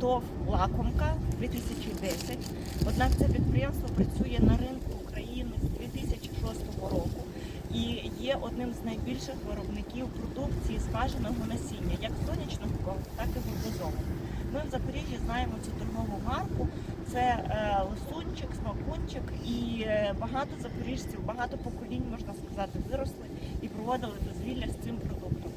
ТОВ Лакомка 2010. Однак це підприємство працює на ринку України з 2006 року і є одним з найбільших виробників продукції скаженого насіння, як сонячного, так і горбузового. Ми в Запоріжжі знаємо цю торгову марку. Це е, лисунчик, смакунчик, і е, багато запоріжців, багато поколінь, можна сказати, виросли і проводили дозвілля з цим продуктом.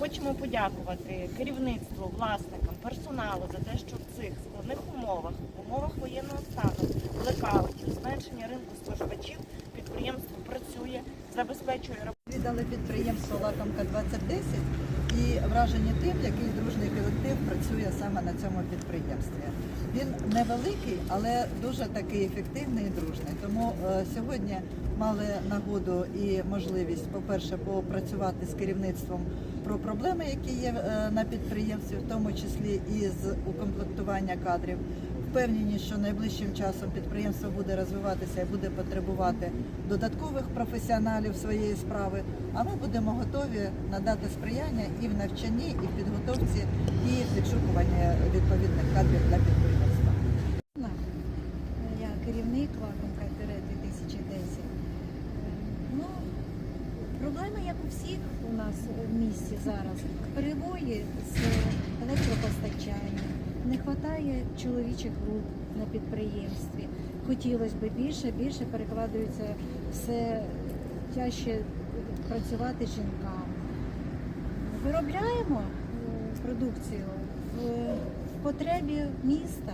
Хочемо подякувати керівництву, власникам, персоналу за те, що в цих складних умовах, в умовах воєнного стану, блекаутів, зменшення ринку споживачів, підприємство працює, забезпечує Віддали підприємство Лакомка 2010 і вражені тим, який дружний колектив працює саме на цьому підприємстві. Він невеликий, але дуже такий ефективний і дружний. Тому е, сьогодні мали нагоду і можливість, по-перше, попрацювати з керівництвом про проблеми, які є е, на підприємстві, в тому числі і з укомплектування кадрів. Впевнені, що найближчим часом підприємство буде розвиватися і буде потребувати додаткових професіоналів своєї справи. А ми будемо готові надати сприяння і в навчанні, і в підготовці, і в відшукуванні відповідних кадрів для підприємства. Я керівник Лакомка 2010. Ну, проблеми, як у всіх у нас в місті зараз. Перебої з електропостачанням. Не вистачає чоловічих рук на підприємстві. Хотілося б більше, більше перекладаються все тяжче працювати жінкам. Виробляємо е, продукцію в в потребі міста.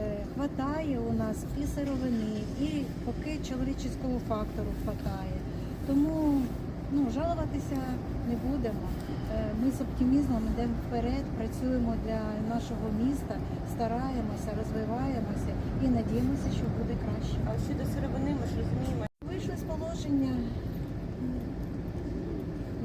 Е, Хватає у нас і сировини, і поки чоловічого фактору хватає. Тому ну, жалуватися не будемо. Е, Ми з оптимізмом йдемо вперед, працюємо для нашого міста, стараємося, розвиваємося і надіємося, що буде краще. А щодо сировини, ми ж розуміємо, Вийшли з положення.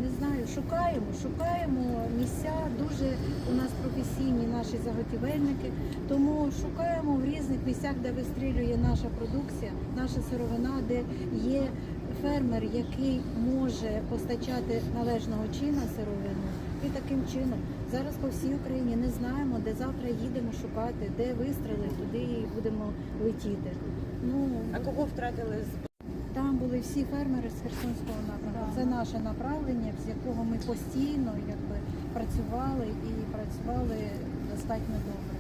Не знаю, шукаємо, шукаємо місця. Дуже у нас професійні наші заготівельники, тому шукаємо в різних місцях, де вистрілює наша продукція, наша сировина, де є фермер, який може постачати належного чина сировину. І таким чином зараз по всій Україні не знаємо, де завтра їдемо шукати, де вистріли, туди будемо летіти. Ну а кого втратили з там були всі фермери з Херсонського напрямку. Це наше направлення, з якого ми постійно якби, працювали і працювали достатньо добре.